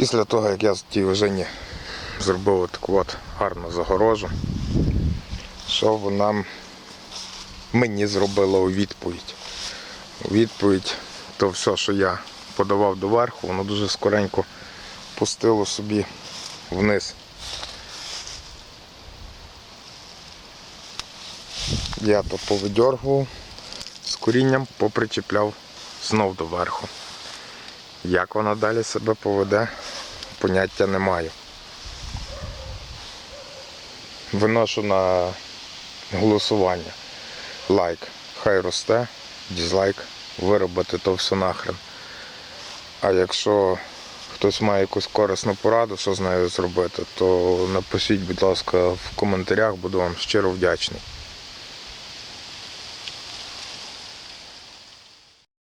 Після того, як я з тій ожині зробив таку от гарну загорожу, що вона мені зробила у відповідь. У відповідь то все, що я подавав доверху, воно дуже скоренько пустило собі вниз. Я то повидьоргував з корінням, попричіпляв знов доверху. Як вона далі себе поведе, поняття не маю. Виношу на голосування. Лайк. Хай росте, дізлайк, виробити то все нахрен. А якщо хтось має якусь корисну пораду, що з нею зробити, то напишіть, будь ласка, в коментарях, буду вам щиро вдячний.